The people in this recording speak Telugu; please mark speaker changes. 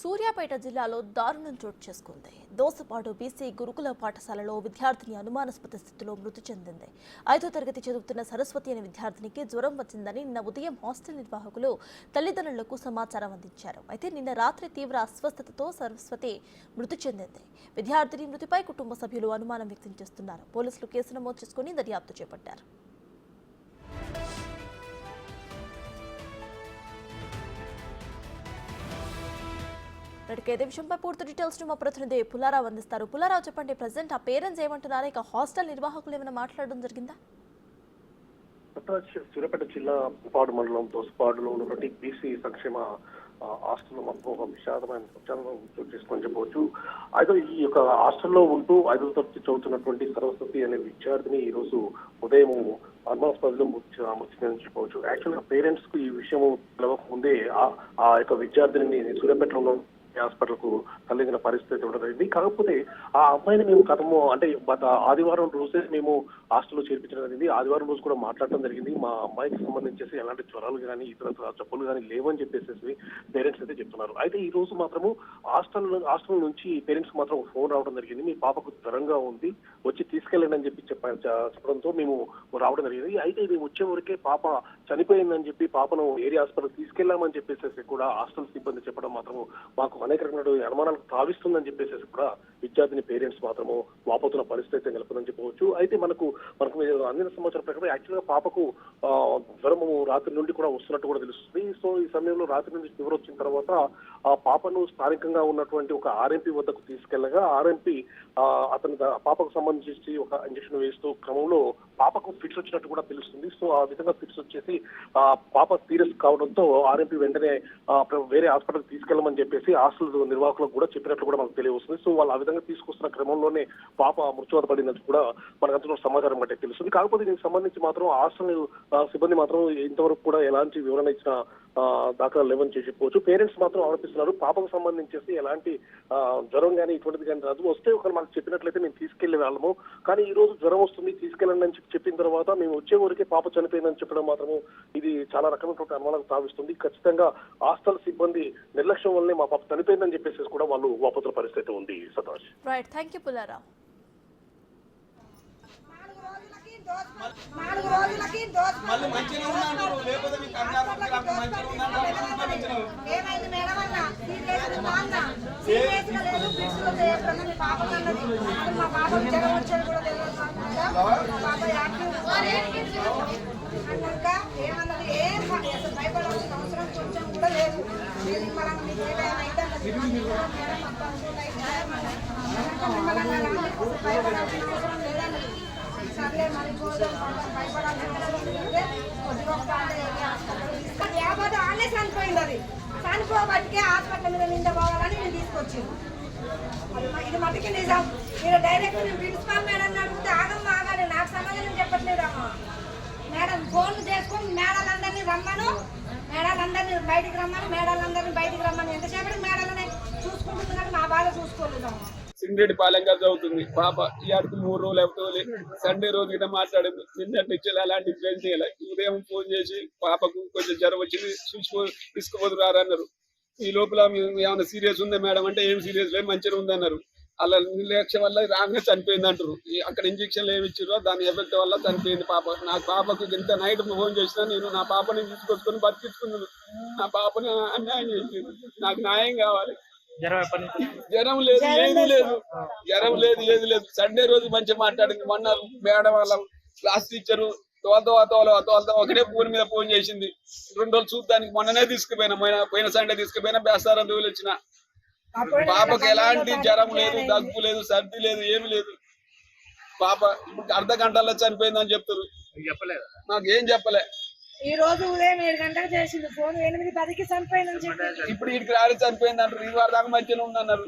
Speaker 1: సూర్యాపేట జిల్లాలో దారుణం చోటు చేసుకుంది. దోసపాడు బీసీ గురుకుల పాఠశాలలో విద్యార్థిని అనుమానాస్పద స్థితిలో మృతి చెందింది. ఐదో తరగతి చదువుతున్న సరస్వతి అనే విద్యార్థినికి జ్వరం వచ్చిందని నిన్న ఉదయం హాస్టల్ నిర్వాహకులు తల్లిదండ్రులకు సమాచారం అందించారు. అయితే నిన్న రాత్రి తీవ్ర అస్వస్థతతో సరస్వతి మృతి చెందింది. విద్యార్థిని మృతిపై కుటుంబ సభ్యులు అనుమానం వ్యక్తం చేస్తున్నారు. పోలీసులు కేసు నమోదు చేసుకుని దర్యాప్తు చేపట్టారు. ఇప్పటికే విషయంపై పూర్తి డీటెయిల్స్ మా ప్రతినిధి పుల్లారావు అందిస్తారు. పుల్లారావు చెప్పండి ప్రజెంట్ ఆ పేరెంట్స్ ఏమంటున్నారు? ఇక హాస్టల్ నిర్వాహకులు ఏమైనా మాట్లాడడం జరిగిందా?
Speaker 2: సూర్యాపేట జిల్లా పుపాడు మండలం దోసపాడులో ఉన్నటువంటి బీసీ సంక్షేమ హాస్టల్లో మనకు ఒక విషాదమైన విచారణ చేసుకొని చెప్పవచ్చు. అయితే ఈ యొక్క హాస్టల్లో ఉంటూ ఐదో తరగతి చదువుతున్నటువంటి సరస్వతి అనే విద్యార్థిని ఈ రోజు ఉదయం అనుమానాస్పదలో మృతి చెప్పవచ్చు. యాక్చువల్గా పేరెంట్స్కు ఈ విషయం తెలవకముందే ఆ- ఆ యొక్క విద్యార్థిని సూర్యాపేటలో హాస్పిటల్కు తల్లిదిన పరిస్థితి ఉండదండి. కాకపోతే ఆ అమ్మాయిని మేము గతము అంటే గత ఆదివారం రోజే మేము హాస్టల్లో చేర్పించడం జరిగింది. ఆదివారం రోజు కూడా మాట్లాడటం జరిగింది. మా అమ్మాయికి సంబంధించేసి ఎలాంటి జ్వరాలు కానీ ఇతర జబ్బులు కానీ లేవని చెప్పేసి పేరెంట్స్ అయితే చెప్తున్నారు. అయితే ఈ రోజు మాత్రము హాస్టల్ హాస్టల్ నుంచి పేరెంట్స్ మాత్రం ఫోన్ రావడం జరిగింది. మీ పాపకు జ్వరంగా ఉంది. వచ్చి తీసుకెళ్ళండి అని చెప్పి చెప్ప చెప్పడంతో మేము రావడం జరిగింది. అయితే ఇది వచ్చే వరకే పాప చనిపోయిందని చెప్పి పాపను ఏరియా హాస్పిటల్ తీసుకెళ్ళామని చెప్పేసి కూడా హాస్టల్ సిబ్బంది చెప్పడం మాత్రం మాకు అనేక రకమైన అనుమానాలకు తావిస్తుందని చెప్పేసి కూడా విద్యార్థిని పేరెంట్స్ మాత్రము వాపోతున్న పరిస్థితి అయితే నెలకొందని చెప్పవచ్చు. అయితే మనకు మనకు అందిన సమాచారం ప్రకారం యాక్చువల్గా పాపకు జ్వరము రాత్రి నుండి కూడా వస్తున్నట్టు కూడా తెలుస్తుంది. సో ఈ సమయంలో రాత్రి నుంచి ఫీవర్ వచ్చిన తర్వాత ఆ పాపను స్థానికంగా ఉన్నటువంటి ఒక ఆర్ఎంపీ వద్దకు తీసుకెళ్ళగా ఆర్ఎంపీ అతని పాపకు సంబంధించి ఒక ఇంజక్షన్ వేస్తూ క్రమంలో పాపకు ఫిట్స్ వచ్చినట్టు కూడా తెలుస్తుంది. సో ఆ విధంగా ఫిట్స్ వచ్చేసి ఆ పాప సీరియస్ కావడంతో ఆర్ఎంపీ వెంటనే వేరే హాస్పిటల్ తీసుకెళ్ళమని చెప్పేసి హాస్టల్ నిర్వాహకులకు కూడా చెప్పినట్లు కూడా మనకు తెలియవస్తుంది. సో వాళ్ళు ఆ విధంగా తీసుకొస్తున్న క్రమంలోనే పాప మృత్యువాత పడినట్టు కూడా మనకు అందులో సమాచారం అంటే తెలుస్తుంది. కాకపోతే దీనికి సంబంధించి మాత్రం హాస్టల్ సిబ్బంది మాత్రం ఇంతవరకు కూడా ఎలాంటి వివరణ ఇచ్చిన దాఖలా లేవని చెప్పి చెప్పవచ్చు పేరెంట్స్ మాత్రం ఆరోపిస్తున్నారు. పాపకు సంబంధించేసి ఎలాంటి జ్వరం కానీ ఇటువంటిది కానీ రాదు. వస్తే ఒకరు మాకు చెప్పినట్లయితే మేము తీసుకెళ్ళే వాళ్ళము. కానీ ఈ రోజు జ్వరం వస్తుంది తీసుకెళ్ళండి అని చెప్పి చెప్పిన తర్వాత మేము వచ్చే వరకే పాప చనిపోయిందని చెప్పడం మాత్రము ఇది చాలా రకమైనటువంటి అనుమానాలకు తావిస్తుంది ఖచ్చితంగా హాస్టల్ సిబ్బంది నిర్లక్ష్యం వల్లనే మా పాప చనిపోయిందని చెప్పేసి కూడా వాళ్ళు వాపోతున్న పరిస్థితి ఉంది సతాష్.
Speaker 1: రైట్ థ్యాంక్ యూ పుల్లారావు
Speaker 3: నాలుగు రోజులకి దోస్
Speaker 4: మళ్ళీ మంచిగా ఉన్నాను లేకపోతే మీకు అన్నారు మంచిగా ఉన్నాను
Speaker 3: ఏమైంది మేడం అన్న? సీరియస్ ఉందా అన్న లేదు ఫిక్స్ చేయకుండా మీ అన్నది. మా పాప వచ్చేది కూడా తెలియదు మా పాప యాక్టివ్. అన్నాక ఏమన్నది? ఏం అసలు భయపడాల్సిన అవసరం కొంచెం కూడా లేదు. మనం మీకు ఏమైనా అయితే మేడం భయపడాల్సిన అవసరం సర్లే మరి పోదాం భయపడాల్సిన అవసరం లేదంటే కొద్దిగా ఒక పాట ఏమి హాస్పిటల్ తీసుకొని లేకపోతే ఆడనే చనిపోయింది అది చనిపోబట్టికే హాస్పిటల్ మీద నిండా పోవాలని నేను తీసుకొచ్చింది ఇది మటుకి నిజం. మీరు డైరెక్ట్ నేను ప్రిన్సిపాల్ మేడం అడిగితే ఆగమ్మ ఆగాలి నాకు సమాధానం చెప్పట్లేదమ్మా. మేడం ఫోన్లు చేసుకొని మేడాలందరినీ రమ్మను. మేడాలందరినీ బయటికి రమ్మను. మేడాలందరినీ బయటికి రమ్మను. ఎంతసేపటికి మేడాలనే చూసుకుంటుంది కానీ మా బాధ చూసుకోలేదమ్మా.
Speaker 4: సింగరెడ్డి పాలెంగా చదువుతుంది. పాప ఈ ఆడికి మూడు రోజులు అవుతుంది సండే రోజు గిట్ట మాట్లాడింది. నిన్న నుంచి అలాంటి చేయాలి? ఉదయం ఫోన్ చేసి పాపకు కొంచెం జ్వరం వచ్చింది. చూసుకో తీసుకుపోదురు ఈ లోపల ఏమైనా సీరియస్ ఉందా మేడం? అంటే ఏం సీరియస్ లేదు మంచిగా ఉందన్నారు. అలా నిర్లక్ష్యం వల్ల రాగానే చనిపోయింది అంటారు. అక్కడ ఇంజక్షన్లు ఏమి ఇచ్చారో దాని ఎఫెక్ట్ వల్ల చనిపోయింది పాప. నా పాపకు ఇంత నైట్ ఫోన్ చేసినా నేను నా పాపని తీసుకొచ్చుకొని బతికించుకున్నాను. నా పాపని అన్యాయం చేసింది. నాకు న్యాయం కావాలి. జ్వరం లేదు ఏమీ లేదు. జ్వరం లేదు ఏది లేదు. సండే రోజు మంచిగా మాట్లాడింది. మొన్న మేడం వాళ్ళ క్లాస్ టీచరు తోలతో తోల తోలతో ఒకటే ఫోన్ మీద ఫోన్ చేసింది. రెండు రోజులు చూడడానికి మొన్ననే తీసుకుపోయినా పోయిన పోయిన సండే తీసుకుపోయినా బేస్తారం రోజులు వచ్చిన. పాపకి ఎలాంటి జ్వరం లేదు దగ్గు లేదు సర్ది లేదు ఏమి లేదు. పాప ఇప్పుడు అర్ధ గంటల్లో చనిపోయిందని చెప్తారు నాకు ఏం చెప్పలే.
Speaker 3: ఈ రోజు ఉదయం ఏడు గంటలకు చేసింది ఫోన్ ఎనిమిది పదికి చనిపోయిందని చెప్పి.
Speaker 4: ఇప్పుడు ఇక్కడికి రాడి చనిపోయింది అంటారు. ఈ వారి దాకా మంచిగా ఉందన్నారు.